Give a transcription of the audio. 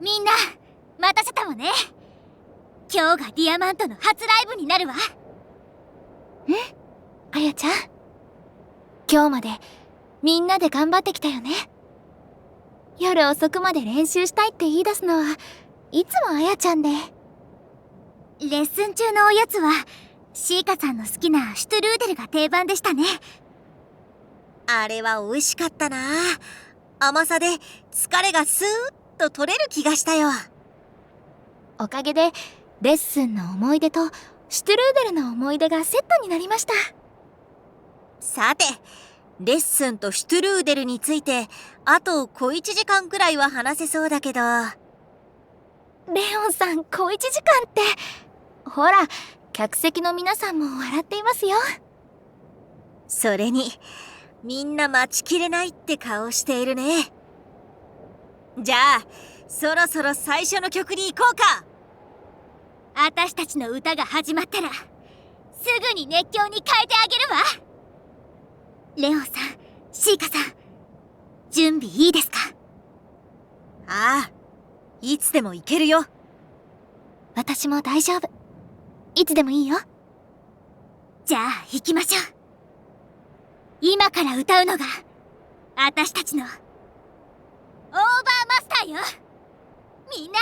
みんな待たせたわね。今日がディアマントの初ライブになるわ。あやちゃん？今日までみんなで頑張ってきたよね。夜遅くまで練習したいって言い出すのはいつもあやちゃんで。レッスン中のおやつはシーカさんの好きなシュトゥルーデルが定番でしたね。あれは美味しかったな。甘さで疲れがスーッと取れる気がしたよ。おかげでレッスンの思い出とシュトゥルーデルの思い出がセットになりました。さてレッスンとシュトゥルーデルについてあと小1時間くらいは話せそうだけど。レオンさん小1時間って。ほら客席の皆さんも笑っていますよ。それにみんな待ちきれないって顔しているねじゃあそろそろ最初の曲に行こうか。私たちの歌が始まったらすぐに熱狂に変えてあげるわ。レオンさんシーカさん準備いいですか？ああいつでも行けるよ。私も大丈夫。いつでもいいよ。じゃあ行きましょう。今から歌うのが私たちのオーバーマスターよ。みんな